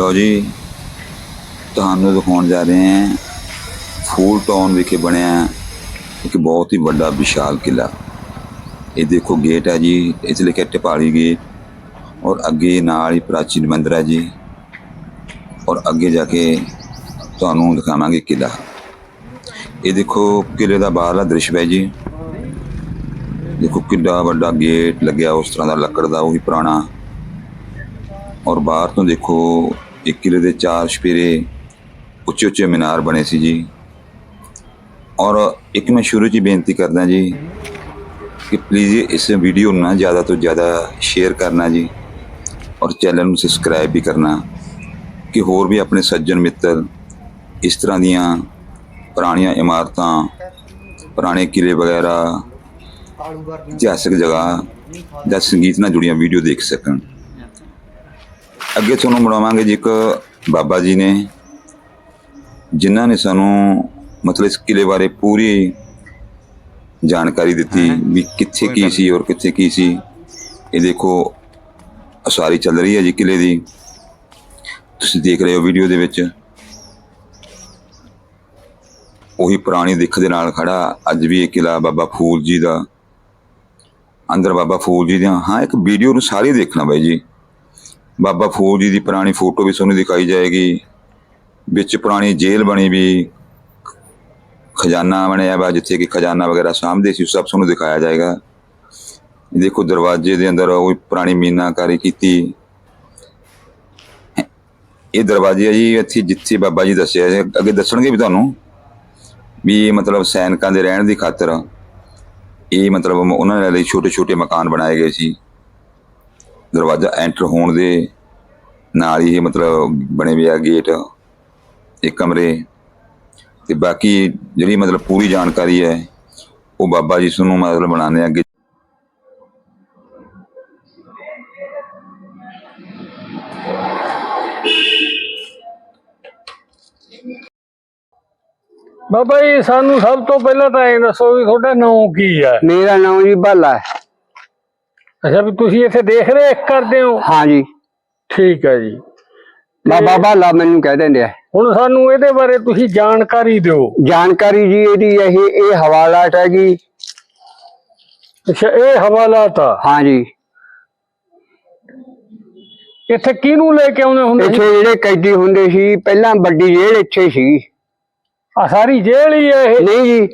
ਲੋ ਜੀ, ਤੁਹਾਨੂੰ ਦਿਖਾਉਣ ਜਾ ਰਹੇ ਹਾਂ, ਫੂਲ ਟਾਊਨ ਵਿਖੇ ਬਣਿਆ ਇੱਕ ਬਹੁਤ ਹੀ ਵੱਡਾ ਵਿਸ਼ਾਲ ਕਿਲਾ ਇਹ ਦੇਖੋ ਗੇਟ ਹੈ ਜੀ ਇਸ ਲਿਖਿਆ ਟਿਪਾਲੀ ਗੇਟ ਔਰ ਅੱਗੇ ਨਾਲ ਹੀ ਪ੍ਰਾਚੀਨ ਮੰਦਿਰ ਹੈ ਜੀ ਔਰ ਅੱਗੇ ਜਾ ਕੇ ਤੁਹਾਨੂੰ ਦਿਖਾਵਾਂਗੇ ਕਿਲਾ ਇਹ ਦੇਖੋ ਕਿਲੇ ਦਾ ਬਾਹਰਲਾ ਦ੍ਰਿਸ਼ ਹੈ ਜੀ। ਦੇਖੋ ਕਿੰਨਾ ਵੱਡਾ ਗੇਟ ਲੱਗਿਆ ਉਸ ਤਰ੍ਹਾਂ ਦਾ ਲੱਕੜ ਦਾ, ਉਹੀ ਪੁਰਾਣਾ। ਔਰ ਬਾਹਰ ਤੋਂ ਦੇਖੋ ਇੱਕ ਕਿਲੇ ਦੇ ਚਾਰ ਛਪੇਰੇ ਉੱਚੇ ਉੱਚੇ ਮੀਨਾਰ ਬਣੇ ਸੀ ਜੀ। ਔਰ ਇੱਕ ਮੈਂ ਸ਼ੁਰੂ 'ਚ ਹੀ ਬੇਨਤੀ ਕਰਦਾ ਜੀ ਕਿ ਪਲੀਜ਼ ਇਸ ਵੀਡੀਓ ਨੂੰ ਨਾ ਜ਼ਿਆਦਾ ਤੋਂ ਜ਼ਿਆਦਾ ਸ਼ੇਅਰ ਕਰਨਾ ਜੀ ਔਰ ਚੈਨਲ ਨੂੰ ਸਬਸਕ੍ਰਾਈਬ ਵੀ ਕਰਨਾ ਕਿ ਹੋਰ ਵੀ ਆਪਣੇ ਸੱਜਣ ਮਿੱਤਰ ਇਸ ਤਰ੍ਹਾਂ ਦੀਆਂ ਪੁਰਾਣੀਆਂ ਇਮਾਰਤਾਂ, ਪੁਰਾਣੇ ਕਿਲੇ ਵਗੈਰਾ, ਇਤਿਹਾਸਕ ਜਗ੍ਹਾ ਜਾਂ ਸੰਗੀਤ ਨਾਲ ਜੁੜੀਆਂ ਵੀਡੀਓ ਦੇਖ ਸਕਣ। ਅੱਗੇ ਤੁਹਾਨੂੰ ਮਿਲਾਵਾਂਗੇ ਜੀ ਇੱਕ ਬਾਬਾ ਜੀ ਨੇ ਜਿਨ੍ਹਾਂ ਨੇ ਸਾਨੂੰ ਮਤਲਬ ਇਸ ਕਿਲੇ ਬਾਰੇ ਪੂਰੀ ਜਾਣਕਾਰੀ ਦਿੱਤੀ ਵੀ ਕਿੱਥੇ ਕੀ ਸੀ ਔਰ ਕਿੱਥੇ ਕੀ ਸੀ। ਇਹ ਦੇਖੋ ਅਸਾਰੀ ਚੱਲ ਰਹੀ ਹੈ ਜੀ ਕਿਲੇ ਦੀ। ਤੁਸੀਂ ਦੇਖ ਰਹੇ ਹੋ ਵੀਡੀਓ ਦੇ ਵਿੱਚ। ਉਹੀ ਪੁਰਾਣੀ ਦਿੱਖ ਦੇ ਨਾਲ ਖੜਾ ਅੱਜ ਵੀ ਇਹ ਕਿਲਾ ਬਾਬਾ ਫੂਲ ਜੀ ਦਾ। ਅੰਦਰ ਬਾਬਾ ਫੂਲ ਜੀ ਦਾ ਹਾਂ ਇੱਕ ਵੀਡੀਓ ਨੂੰ ਸਾਰੀ ਦੇਖਣਾ ਬਾਈ ਜੀ। ਬਾਬਾ ਫੂਲ ਜੀ ਦੀ ਪੁਰਾਣੀ ਫੋਟੋ ਵੀ ਤੁਹਾਨੂੰ ਦਿਖਾਈ ਜਾਏਗੀ। ਵਿੱਚ ਪੁਰਾਣੀ ਜੇਲ੍ਹ ਬਣੀ ਵੀ। ਖਜ਼ਾਨਾ ਬਣਿਆ ਵਾ ਜਿੱਥੇ ਕਿ ਖਜ਼ਾਨਾ ਵਗੈਰਾ ਸਾਂਭਦੇ ਸੀ ਉਹ ਸਭ ਤੁਹਾਨੂੰ ਦਿਖਾਇਆ ਜਾਏਗਾ। ਦੇਖੋ ਦਰਵਾਜ਼ੇ ਦੇ ਅੰਦਰ ਉਹ ਪੁਰਾਣੀ ਮੀਨਾਕਾਰੀ ਕੀਤੀ। ਇਹ ਦਰਵਾਜ਼ੇ ਆ ਜੀ ਇੱਥੇ ਜਿੱਥੇ ਬਾਬਾ ਜੀ ਦੱਸਿਆ ਹੈ, ਅੱਗੇ ਦੱਸਣਗੇ ਵੀ ਤੁਹਾਨੂੰ ਵੀ ਇਹ ਮਤਲਬ ਸੈਨਿਕਾਂ ਦੇ ਰਹਿਣ ਦੀ ਖਾਤਰ ਇਹ ਮਤਲਬ ਉਹਨਾਂ ਦੇ ਲਈ ਛੋਟੇ ਛੋਟੇ ਮਕਾਨ ਬਣਾਏ ਗਏ ਸੀ। ਦਰਵਾਜ਼ਾ ਐਂਟਰ ਹੋਣ ਦੇ ਨਾਲ ਹੀ ਇਹ ਮਤਲਬ ਬਣੇ ਹੋਏ ਆ ਗੇਟ ਇੱਕ ਕਮਰੇ। ਤੇ ਬਾਕੀ ਜਿਹੜੀ ਮਤਲਬ ਪੂਰੀ ਜਾਣਕਾਰੀ ਹੈ ਉਹ ਬਾਬਾ ਜੀ ਤੁਹਾਨੂੰ ਮਤਲਬ ਬਣਾਉਂਦੇ ਆ ਅੱਗੇ। ਬਾਬਾ ਜੀ ਸਾਨੂੰ ਸਭ ਤੋਂ ਪਹਿਲਾਂ ਤਾਂ ਇਹ ਦੱਸੋ ਵੀ ਤੁਹਾਡਾ ਨਾਮ ਕੀ ਹੈ? ਮੇਰਾ ਨਾਮ ਜੀ ਬਾਲਾ ਹੈ। ਅੱਛਾ ਵੀ ਤੁਸੀਂ ਇੱਥੇ ਦੇਖ ਰੇਖ ਕਰਦੇ ਹੋ? ਹਾਂ ਜੀ ਠੀਕ ਹੈ ਜੀ। ਬਾਬਾ ਬਾਲਾ ਮੈਨੂੰ ਕਹਿ ਦਿੰਦੇ ਆ। ਹੁਣ ਸਾਨੂੰ ਇਹਦੇ ਬਾਰੇ ਤੁਸੀਂ ਜਾਣਕਾਰੀ ਦਿਓ। ਜਾਣਕਾਰੀ ਜੀ ਇਹਦੀ ਇਹ ਇਹ ਹਵਾਲਾਟ ਹੈ ਜੀ। ਅੱਛਾ ਇਹ ਹਵਾਲਾਤ ਆ। ਹਾਂ ਜੀ ਇੱਥੇ ਕਿਹਨੂੰ ਲੈ ਕੇ ਆਉਂਦੇ ਹੁੰਦੇ ਇੱਥੇ ਸੀ? ਜਿਹੜੇ ਕੈਦੀ ਹੁੰਦੇ ਸੀ ਪਹਿਲਾਂ ਵੱਡੀ ਜੇਲ੍ਹ ਇੱਥੇ ਸੀ। ਆ ਸਾਰੀ ਜੇਲ੍ਹ ਹੀ ਹੈ ਇਹ? ਨਹੀਂ ਜੀ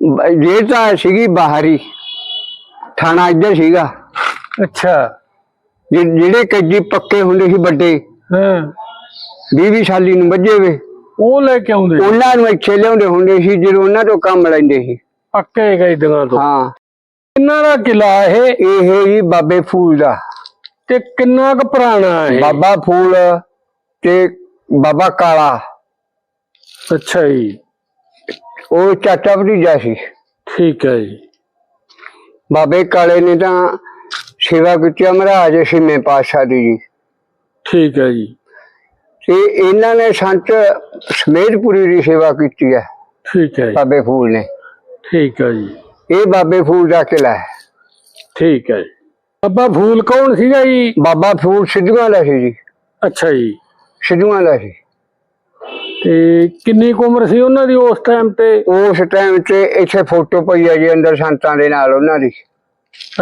ਬ- ਜੇਲ੍ਹ ਤਾਂ ਸੀਗੀ ਬਾਹਰੀ ਥਾਣਾ ਇੱਧਰ ਸੀਗਾ। ਅੱਛਾ। ਜਿ- ਜਿਹੜੇ ਕੈਦੀ ਪੱਕੇ ਹੁੰਦੇ ਸੀ ਵੱਡੇ ਹਾਂ। 20 ਸਾਲੀ ਨੂੰ ਵੱਜੇ ਵੇ। ਉਹ ਲੈ ਕੇ ਆਉਂਦੇ ਉਹਨਾਂ ਨੂੰ ਇੱਥੇ ਲਿਆਉਂਦੇ ਹੁੰਦੇ ਸੀ ਜਦੋਂ ਉਹਨਾਂ ਤੋਂ ਕੰਮ ਲੈਂਦੇ ਸੀ। ਪੱਕੇ ਗਏ ਦਿਨਾਂ ਤੋਂ। ਹਾਂ। ਕਿੰਨਾ ਦਾ ਕਿਲਾ ਇਹ? ਇਹ ਜੀ ਬਾਬੇ ਫੂਲ ਦਾ। ਤੇ ਕਿੰਨਾ ਕੁ ਪੁਰਾਣਾ ਹੈ ਬਾਬਾ ਫੂਲ ਤੇ ਬਾਬਾ ਕਾਲਾ। ਅੱਛਾ ਜੀ। ਉਹ ਚਾਚਾ ਭਤੀਜਾ ਸੀ। ਠੀਕ ਹੈ ਜੀ। ਬਾਬੇ ਕਾਲੇ ਨੇ ਤਾਂ ਸੇਵਾ ਕੀਤੀ ਆ ਮਹਾਰਾਜ ਛੇਵੇਂ ਪਾਤਸ਼ਾਹ ਦੀ ਜੀ। ਠੀਕ ਹੈ ਜੀ। ਤੇ ਇਹਨਾਂ ਨੇ ਸੰਤ ਸਮੇਧਪੁਰੀ ਦੀ ਸੇਵਾ ਕੀਤੀ ਹੈ ਠੀਕ ਹੈ ਜੀ। ਬਾਬੇ ਫੂਲ ਨੇ। ਠੀਕ ਹੈ ਜੀ। ਇਹ ਬਾਬੇ ਫੂਲ ਦਾ ਕਿਲਾ ਹੈ। ਠੀਕ ਹੈ। ਬਾਬਾ ਫੂਲ ਕੌਣ ਸੀਗਾ ਜੀ? ਬਾਬਾ ਫੂਲ ਸਿੱਧੂਆਂ ਦਾ ਸੀ ਜੀ। ਅੱਛਾ ਜੀ। ਸਿੱਧੂਆਂ ਦਾ ਸੀ। ਤੇ ਕਿੰਨੀ ਕੁ ਉਮਰ ਸੀ ਉਹਨਾਂ ਦੀ ਉਸ ਟਾਈਮ ਤੇ? ਉਸ ਟਾਈਮ ਤੇ ਇੱਥੇ ਫੋਟੋ ਪਈ ਹੈ ਜੀ ਅੰਦਰ ਸੰਤਾਂ ਦੇ ਨਾਲ ਉਹਨਾਂ ਦੀ।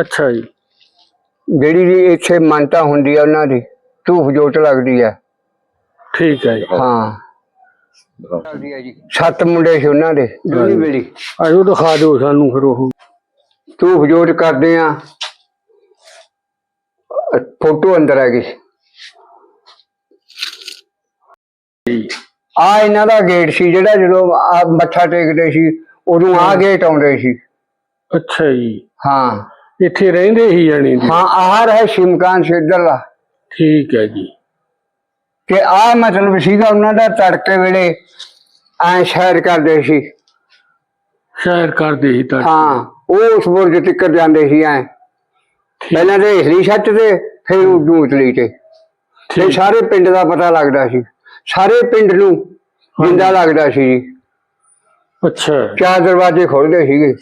ਅੱਛਾ ਜੀ। ਜਿਹੜੀ ਜੀ ਇੱਥੇ ਮਾਨਤਾ ਹੁੰਦੀ ਹੈ ਉਹਨਾਂ ਦੀ ਧੂਫ ਜੋਤ ਲੱਗਦੀ ਹੈ ਠੀਕ ਹੈ ਜੀ। ਹਾਂ। ਲੱਗਦੀ ਜੀ। ਸੱਤ ਮੁੰਡੇ ਸੀ ਉਹਨਾਂ ਦੇ ਦੋਨੀ ਵੇਲੀ। ਆਜੋ ਦਿਖਾ ਦਿਓ ਸਾਨੂੰ ਫਿਰ ਉਹ। ਧੂਫ ਜੋਤ ਕਰਦੇ ਆ। ਫੋਟੋ ਅੰਦਰ ਆ ਗਈ। ਆ ਇਹਨਾਂ ਦਾ ਗੇਟ ਸੀ ਜਿਹੜਾ ਜਦੋਂ ਆ ਮੱਥਾ ਟੇਕਦੇ ਸੀ ਉਦੋਂ ਆ ਗੇਟ ਆਉਂਦੇ ਸੀ। ਅੱਛਾ ਜੀ। ਹਾਂ। ਇੱਥੇ ਰਹਿੰਦੇ ਹੀ ਜਾਣੀ ਦੀ ਹਾਂ ਆਹ ਹੈ ਸ਼ਿਮਕਾਨ ਸਿੱਧਰਲਾ ਠੀਕ ਹੈ ਜੀ। ਕਿ ਆ ਮਤਲਬ ਸੀਗਾ ਉਹਨਾਂ ਦਾ ਤੜਕੇ ਵੇਲੇ ਐ ਸ਼ਹਿਰ ਕਰਦੇ ਸੀ। ਸ਼ਾਇਰ ਕਰਦੇ ਹੀ ਤਾਂ ਹਾਂ ਉਹ ਉਸ ਬੁਰਜ ਤੱਕ ਜਾਂਦੇ ਸੀ ਐ। ਪਹਿਲਾਂ ਤੇ ਇਸਲੀ ਛੱਤ ਤੇ ਫਿਰ ਉਦੋਂ ਉਤਲੀ ਤੇ। ਤੇ ਸਾਰੇ ਪਿੰਡ ਦਾ ਪਤਾ ਲੱਗਦਾ ਸੀ। ਸਾਰੇ ਪਿੰਡ ਨੂੰ ਜਿੰਦਾ ਲੱਗਦਾ ਸੀ ਜੀ। ਅੱਛਾ। ਚਾਰ ਦਰਵਾਜ਼ੇ ਖੁੱਲਦੇ ਸੀਗੇ।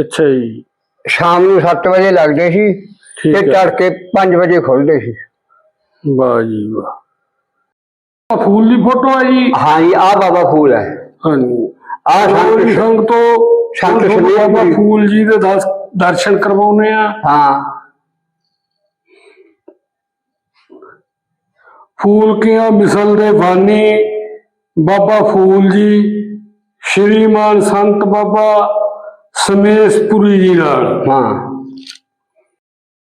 ਅੱਛਾ ਜੀ। ਸ਼ਾਮ ਨੂੰ 7 ਵਜੇ ਲੱਗਦੇ ਸੀ ਠੀਕ ਤੇ ਹੈ। ਤੜਕੇ 5 ਵਜੇ ਖੁੱਲਦੇ ਸੀ। ਵਾਹ ਜੀ ਵਾਹ। ਫੂਲ ਦੀ ਫੋਟੋ ਹੈ ਜੀ? ਹਾਂ ਜੀ ਆ ਬਾਬਾ ਫੂਲ ਹੈ। ਹਾਂਜੀ ਆ ਸੰਤ ਸੰਗ ਤੋਂ ਸੰਤ ਸੰਤ ਬਾਬਾ ਜੀ। ਫੂਲ ਜੀ ਦੇ ਦਰਸ- ਦਰਸ਼ਨ ਕਰਵਾਉਨੇ ਆ ਹਾਂ। ਫੂਲ ਕੀਆਂ ਮਿਸਲ ਦੇ ਬਾਨੀ। ਬਾਬਾ ਫੂਲ ਜੀ ਸ਼੍ਰੀਮਾਨ ਸੰਤ ਬਾਬਾ। ਸਮੇਸ਼ਪੁਰੀ ਜੀ ਨਾਲ। ਹਾਂ।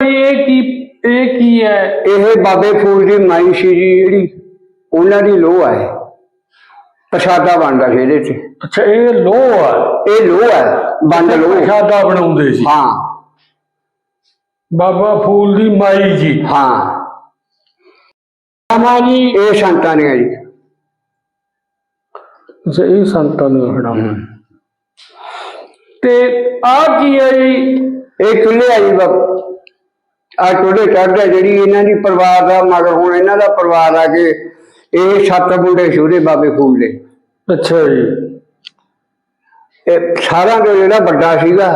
ਇਹ ਕੀ ਇਹ ਕੀ ਹੈ? ਇਹ ਬਾਬੇ ਫੂਲ ਦੀ ਮਾਈ ਸੀ ਜੀ ਜਿਹੜੀ ਉਹਨਾਂ ਦੀ ਲੋਹ ਹੈ। ਪ੍ਰਸ਼ਾਦਾ ਬਣਦਾ ਸੀ ਇਹਦੇ ਚ ਅੱਛਾ ਇਹ ਲੋਹ ਆ ਇਹ ਲੋਹ ਹੈ ਬੰਦ ਲੋਹ। ਪ੍ਰਸ਼ਾਦਾ ਬਣਾਉਂਦੇ ਸੀ। ਹਾਂ। ਬਾਬਾ ਫੂਲ ਦੀ ਮਾਈ ਜੀ। ਹਾਂ। ਆਮਾ ਜੀ। ਇਹ ਸੰਤਾਂ ਨੇ ਜੀ। ਅੱਛਾ ਇਹ ਸੰਤਾਂ ਨੇ ਹੜਾ ਤੇ ਆ ਕੀ ਹੈ ਜੀ? ਇਹ ਚੁੱਲ੍ਹੇ ਆ ਜੀ ਬਾਬ ਆ ਚੁੱਲ੍ਹੇ ਚੜ੍ਹਦੇ ਜਿਹੜੀ ਇਹਨਾਂ ਦੀ ਪਰਿਵਾਰ ਦਾ ਮਗਰ ਹੁਣ ਇਹਨਾਂ ਦਾ ਪਰਿਵਾਰ ਆ ਕੇ ਇਹ ਸੱਤ ਮੁੰਡੇ ਸੀ ਉਹਦੇ ਬਾਬੇ ਫੂਲ ਦੇ। ਅੱਛਾ ਜੀ। ਇਹ ਸਾਰਿਆਂ ਤੋਂ ਜਿਹੜਾ ਵੱਡਾ ਸੀਗਾ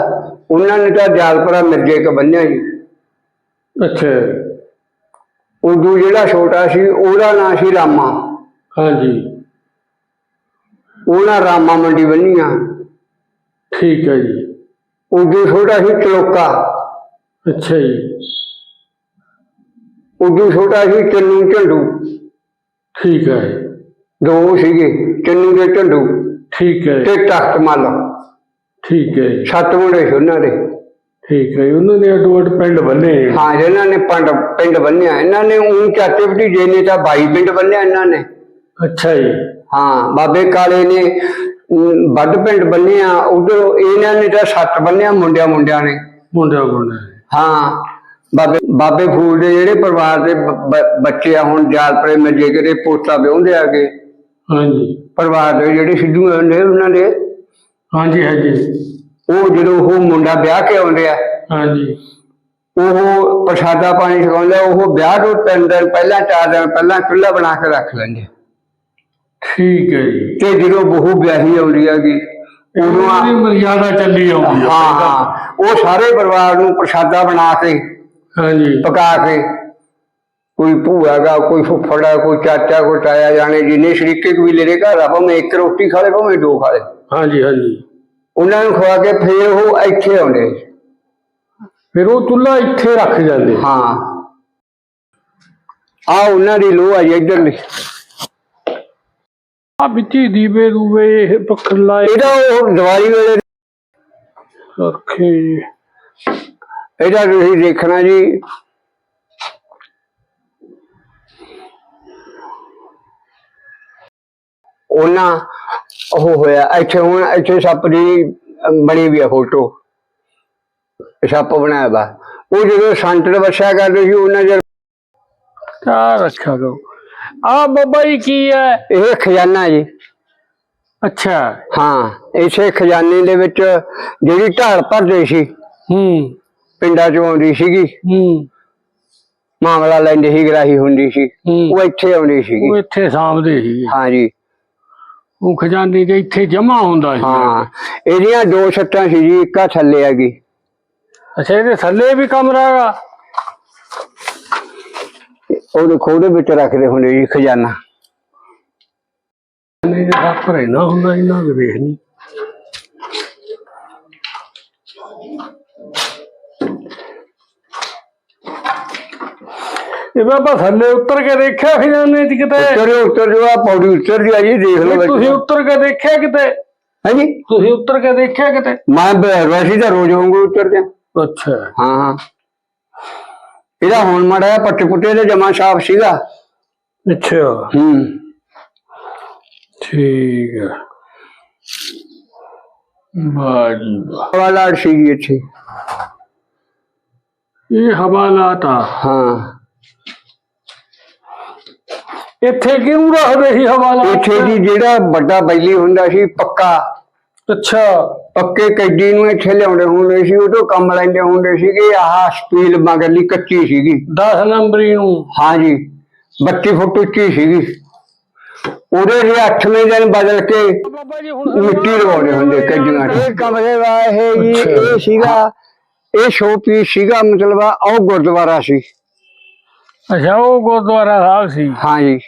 ਉਹਨਾਂ ਨੇ ਤਾਂ ਜਾਲਪੁਰਾ ਮਿਰਜੇ ਕ ਬੰਨਿਆ ਜੀ। ਅੱਛਾ। ਉਦੋਂ ਜਿਹੜਾ ਛੋਟਾ ਸੀ ਉਹਦਾ ਨਾਂ ਸੀ ਰਾਮਾ। ਹਾਂਜੀ। ਉਹਨਾਂ ਰਾਮਾ ਮੰਡੀ ਬੰਨੀਆਂ। ਠੀਕ ਹੈ ਜੀ। ਉਦੋਂ ਛੋਟਾ ਸੀ ਚਲੋਕਾ। ਅੱਛਾ ਜੀ। ਉਦੋਂ ਛੋਟਾ ਸੀ ਚੰਨੂ ਝੰਡੂ। ਠੀਕ ਹੈ। ਦੋ ਸੀਗੇ ਚੰਨੂ ਦੇ ਝੰਡੂ। ਠੀਕ ਹੈ। ਤੇ ਤਖਤ ਮੱਲ। ਠੀਕ ਹੈ। ਸੱਤ ਮੁੰਡੇ ਸੀ ਉਹਨਾਂ ਦੇ। ਠੀਕ ਹੈ। ਉਹਨਾਂ ਨੇ ਅੱਡੋ ਅੱਡ ਪਿੰਡ ਬੰਨੇ। ਹਾਂ ਜਿਹਨਾਂ ਨੇ ਪੰਡ ਪਿੰਡ ਬੰਨਿਆ। ਇਹਨਾਂ ਨੇ ਉਂ ਚਾਚੇ ਭਤੀਜੇ ਨੇ ਤਾਂ ਬਾਈ ਪਿੰਡ ਬੰਨਿਆ ਇਹਨਾਂ ਨੇ। ਅੱਛਾ ਜੀ। ਹਾਂ ਬਾਬੇ ਕਾਲੇ ਨੇ ਵੱਡ ਪਿੰਡ ਬੰਨਿਆ ਉਧਰ ਇਹਨਾਂ ਨੇ ਤਾਂ ਸੱਤ ਬੰਨਿਆ ਮੁੰਡਿਆਂ ਮੁੰਡਿਆਂ ਨੇ। ਮੁੰਡਾ ਮੁੰਡਾ ਹਾਂ ਬਾਬੇ ਬਾਬੇ ਫੂਲ ਦੇ ਜਿਹੜੇ ਪਰਿਵਾਰ ਦੇ ਬੱਚੇ ਆ ਹੁਣ ਜਾਲਪੁਰੇ ਮਜੇ ਕਰੇ ਪੋਤਾ ਵਿਆਹੁੰਦੇ ਆਗੇ। ਹਾਂਜੀ। ਪਰਿਵਾਰ ਦੇ ਜਿਹੜੇ ਸਿੱਧੂ ਨੇ ਉਹਨਾਂ ਦੇ। ਹਾਂਜੀ ਹਾਂਜੀ। ਉਹ ਜਦੋਂ ਉਹ ਮੁੰਡਾ ਵਿਆਹ ਕੇ ਆਉਂਦੇ ਆ ਹਾਂਜੀ। ਉਹ ਪ੍ਰਸ਼ਾਦਾ ਪਾਣੀ ਛਕਾਉਂਦੇ ਆ, ਉਹ ਵਿਆਹ ਤੋਂ ਤਿੰਨ ਦਿਨ ਪਹਿਲਾਂ ਚਾਰ ਦਿਨ ਪਹਿਲਾਂ ਚੁੱਲ੍ਹਾ ਬਣਾ ਕੇ ਰੱਖ ਲੈਂਦੇ। ਠੀਕ ਹੈ ਜੀ। ਤੇ ਜਦੋਂ ਬਹੂ ਵਿਆਹੀ ਆਉਂਦੀ ਹੈਗੀ ਉਦੋਂ ਆ- ਉਹਦੀ ਮਰਿਆਦਾ ਚੱਲੀ ਆਉਂਦੀ ਹੈ। ਹਾਂ ਹਾਂ। ਉਹ ਸਾਰੇ ਪਰਿਵਾਰ ਨੂੰ ਪ੍ਰਸ਼ਾਦਾ ਬਣਾ ਕੇ ਹਾਂਜੀ। ਪਕਾ ਕੇ ਕੋਈ ਭੂਆ ਕੋਈ ਫੁੱਫੜ ਆ ਕੋਈ ਚਾਚਾ ਕੋਈ ਤਾਇਆ ਜਾਣੇ ਜਿੰਨੇ ਸ਼ਰੀਕੇ ਕਬੀਲੇ ਦੇ ਘਰ ਆ ਭਾਵੇਂ ਇੱਕ ਰੋਟੀ ਖਾ ਲੇ ਭਾਵੇਂ ਦੋ ਖਾ ਲੇ। ਹਾਂਜੀ ਹਾਂਜੀ। ਉਹਨਾਂ ਨੂੰ ਖਵਾ ਕੇ ਫੇਰ ਉਹ ਇੱਥੇ ਆਉਂਦੇ। ਫਿਰ ਉਹ ਚੁੱਲ੍ਹਾ ਇੱਥੇ ਰੱਖ ਜਾਂਦੇ। ਹਾਂ। ਆ ਉਹਨਾਂ ਦੀ ਲੋਹ ਆ ਜੀ ਇੱਧਰਲੀ। ਆ ਵਿੱਚੀ ਦੀਵੇ ਦੂਵੇ ਇਹ ਪੱਖਰ ਲਾਏ ਇਹਦਾ ਉਹ ਦੀਵਾਲੀ ਵੇਲੇ ਰੱਖੇ ਜੀ। ਇਹਦਾ ਤੁਸੀਂ ਦੇਖਣਾ ਜੀ। ਉਹਨਾਂ ਉਹ ਹੋਇਆ ਇੱਥੇ ਹੁਣ ਇੱਥੇ ਸੱਪ ਦੀ ਬਣੀ ਵੀ ਆ ਫੋਟੋ। ਸੱਪ ਬਣਾਇਆ ਵਾ। ਉਹ ਜਦੋਂ ਸੰਤ ਵਸਿਆ ਕਰਦੇ ਸੀ ਉਹਨਾਂ ਜਦ ਕਿਆ ਰੱਖਿਆ ਗੋ ਆ ਬਾਬਾ ਜੀ ਕੀ ਹੈ? ਇਹ ਖਜ਼ਾਨਾ ਜੀ। ਅੱਛਾ। ਹਾਂ ਇਸੇ ਖਜ਼ਾਨੇ ਦੇ ਵਿੱਚ ਜਿਹੜੀ ਢਾਲ ਭਰਦੇ ਸੀ ਹੂੰ। ਪਿੰਡਾਂ ਚੋਂ ਆਉਂਦੀ ਸੀਗੀ। ਹੂੰ। ਮਾਮਲਾ ਲੈਂਦੇ ਸੀ ਗਰਾਹੀ ਹੁੰਦੀ ਸੀ। ਉਹ ਇੱਥੇ ਆਉਂਦੀ ਸੀਗੀ। ਉਹ ਇੱਥੇ ਸਾਂਭਦੇ ਸੀ। ਹਾਂ ਜੀ। ਉਹ ਖਜ਼ਾਨੇ ਦੇ ਇੱਥੇ ਜਮਾ ਹੁੰਦਾ ਸੀ। ਹਾਂ ਇਹਦੀਆਂ ਦੋ ਛੱਤਾਂ ਸੀ ਜੀ ਇੱਕਾ ਥੱਲੇ ਹੈਗੀ ਅੱਛਾ ਇਹਦੇ ਥੱਲੇ ਵੀ ਕਮਰਾ ਹੈਗਾ? ਉਹਦੇ ਵਿੱਚ ਰੱਖਦੇ ਹੁੰਦੇ ਜੀ ਖਜ਼ਾਨਾ। ਨਹੀਂ ਰੱਖ ਰਹਿਣਾ ਹੁੰਦਾ ਇਹਨਾਂ ਦੇ ਵੇਖ ਨਹੀਂ ਇਹ ਬਾਬਾ ਥੱਲੇ ਉੱਤਰ ਕੇ ਦੇਖਿਆ ਖਜ਼ਾਨੇ ਚ ਕਿਤੇ? ਉੱਤਰ ਉੱਤਰ ਜੋ ਆ ਪੌੜੀ ਉੱਤਰ ਜੀ ਆ ਜੀ ਦੇਖ ਲਓ ਤੁਸੀਂ ਉੱਤਰ ਕੇ ਦੇਖਿਆ ਕਿਤੇ? ਹੈ ਜੀ ਤੁਸੀਂ ਉੱਤਰ ਕੇ ਦੇਖਿਆ ਕਿਤੇ? ਮੈਂ ਵੈਸੇ ਤਾਂ ਰੋਜ਼ ਵਾਂਗੂ ਉੱਤਰ ਜਾ। ਅੱਛਾ। ਹਾਂ ਹਾਂ। ਇਹਦਾ ਹੁਣ ਮੜਾ ਪੱਟੇ ਪੁੱਟੇ ਦੇ ਜਮਾ ਸਾਫ਼ ਸੀਗਾ। ਅੱਛਾ। ਹੂੰ। ਠੀਕ ਹੈ ਵਾਹ ਜੀ ਵਾਹ ਵਾਲਾ ਸੀ ਜੀ ਇੱਥੇ। ਇਹ ਹਵਾਲਾਤ ਆ। ਹਾਂ। ਇੱਥੇ ਕਿਉਂ ਰੱਖਦੇ ਸੀ ਹਵਾਲਾਤ ਇੱਥੇ ਜੀ ਜਿਹੜਾ ਵੱਡਾ ਬੈਲੀ ਹੁੰਦਾ ਸੀ ਪੱਕਾ। ਅੱਛਾ ਪੱਕੇ ਕੈਦੀ ਨੂੰ ਇੱਥੇ ਲਿਆਉਂਦੇ ਹੁੰਦੇ ਸੀ ਤੋਂ ਕੰਮ ਲੈਂਦੇ ਹੁੰਦੇ ਸੀਗੇ ਆਹ ਸਟੀਲ ਮਗਰਲੀ ਕੱਚੀ ਸੀਗੀ। 10 ਨੰਬਰੀ ਨੂੰ। ਹਾਂ ਜੀ 32 ਫੁੱਟ ਉੱਚੀ ਸੀਗੀ। ਉਹਦੇ ਜੇ 8ਵੇਂ ਦਿਨ ਬਦਲ ਕੇ ਮਿੱਟੀ ਲਗਾਉਂਦੇ ਹੁੰਦੇ ਕੈਦੀਆਂ। ਇਹ ਕਮਰੇ ਦਾ ਇਹ ਜੀ ਇਹ ਸੀਗਾ। ਇਹ ਸ਼ੋ ਪੀਸ ਸੀਗਾ ਮਤਲਬ ਉਹ ਗੁਰਦੁਆਰਾ ਸੀ। ਅੱਛਾ ਉਹ ਗੁਰਦੁਆਰਾ ਸਾਹਿਬ ਸੀ। ਹਾਂ ਜੀ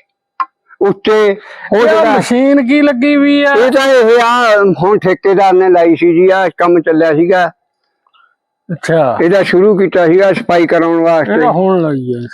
ਉੱਤੇ ਉਹ ਜਿਹੜਾ ਮਸ਼ੀਨ ਕੀ ਲੱਗੀ ਵੀ ਆ? ਇਹ ਤਾਂ ਇਹ ਆ ਹੁਣ ਠੇਕੇਦਾਰ ਨੇ ਲਾਈ ਸੀ ਜੀ ਆ ਕੰਮ ਚੱਲਿਆ ਸੀਗਾ। ਅੱਛਾ। ਇਹਦਾ ਸ਼ੁਰੂ ਕੀਤਾ ਸੀਗਾ ਸਫ਼ਾਈ ਕਰਾਉਣ ਵਾਸਤੇ। ਹੁਣ ਲਈ ਆ।